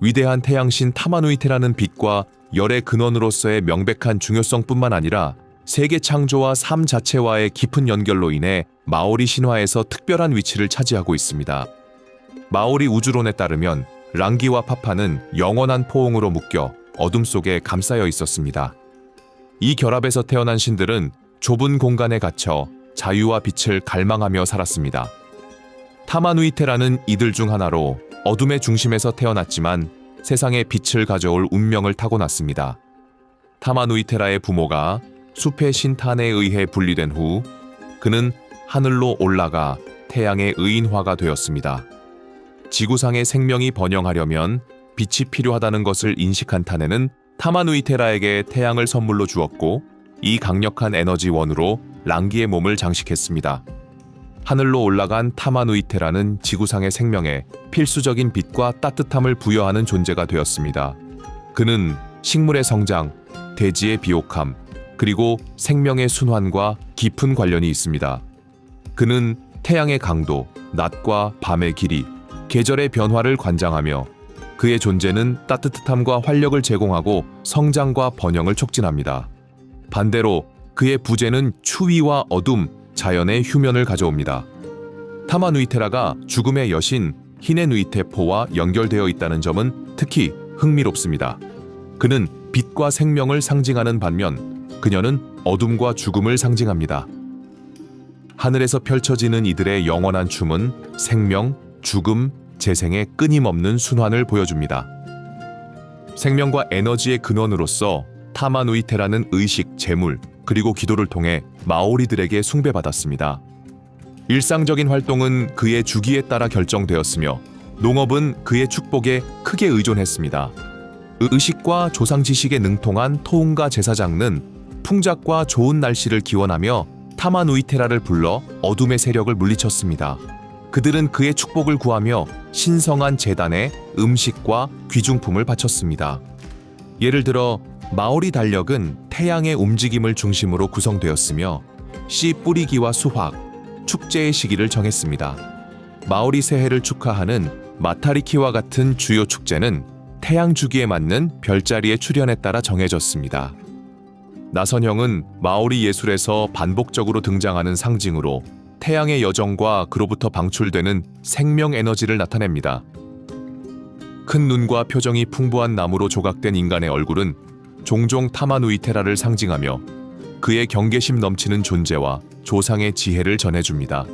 위대한 태양신 타마누이테라는 빛과 열의 근원으로서의 명백한 중요성뿐만 아니라 세계 창조와 삶 자체와의 깊은 연결로 인해 마오리 신화에서 특별한 위치를 차지하고 있습니다. 마오리 우주론에 따르면 랑기와 파파는 영원한 포옹으로 묶여 어둠 속에 감싸여 있었습니다. 이 결합에서 태어난 신들은 좁은 공간에 갇혀 자유와 빛을 갈망하며 살았습니다. 타마누이테라는 이들 중 하나로 어둠의 중심에서 태어났지만 세상에 빛을 가져올 운명을 타고났습니다. 타마누이테라의 부모가 숲의 신탄에 의해 분리된 후 그는 하늘로 올라가 태양의 의인화가 되었습니다. 지구상의 생명이 번영하려면 빛이 필요하다는 것을 인식한 타네는 타마누이테라에게 태양을 선물로 주었고 이 강력한 에너지원으로 랑기의 몸을 장식했습니다. 하늘로 올라간 타마누이테라는 지구상의 생명에 필수적인 빛과 따뜻함을 부여하는 존재가 되었습니다. 그는 식물의 성장, 대지의 비옥함, 그리고 생명의 순환과 깊은 관련이 있습니다. 그는 태양의 강도, 낮과 밤의 길이, 계절의 변화를 관장하며 그의 존재는 따뜻함과 활력을 제공하고 성장과 번영을 촉진합니다. 반대로 그의 부재는 추위와 어둠, 자연의 휴면을 가져옵니다. 타마 누이테라가 죽음의 여신 히네 누이테포와 연결되어 있다는 점은 특히 흥미롭습니다. 그는 빛과 생명을 상징하는 반면 그녀는 어둠과 죽음을 상징합니다. 하늘에서 펼쳐지는 이들의 영원한 춤은 생명, 죽음, 재생의 끊임없는 순환을 보여줍니다. 생명과 에너지의 근원으로서 타마누이테라는 의식, 재물, 그리고 기도를 통해 마오리들에게 숭배받았습니다. 일상적인 활동은 그의 주기에 따라 결정되었으며 농업은 그의 축복에 크게 의존했습니다. 의식과 조상 지식에 능통한 토운가 제사장은 풍작과 좋은 날씨를 기원하며 타마누이테라를 불러 어둠의 세력을 물리쳤습니다. 그들은 그의 축복을 구하며 신성한 재단에 음식과 귀중품을 바쳤습니다. 예를 들어 마오리 달력은 태양의 움직임을 중심으로 구성되었으며 씨 뿌리기와 수확, 축제의 시기를 정했습니다. 마오리 새해를 축하하는 마타리키와 같은 주요 축제는 태양 주기에 맞는 별자리의 출현에 따라 정해졌습니다. 나선형은 마오리 예술에서 반복적으로 등장하는 상징으로 태양의 여정과 그로부터 방출되는 생명 에너지를 나타냅니다. 큰 눈과 표정이 풍부한 나무로 조각된 인간의 얼굴은 종종 타마누이테라를 상징하며 그의 경계심 넘치는 존재와 조상의 지혜를 전해줍니다.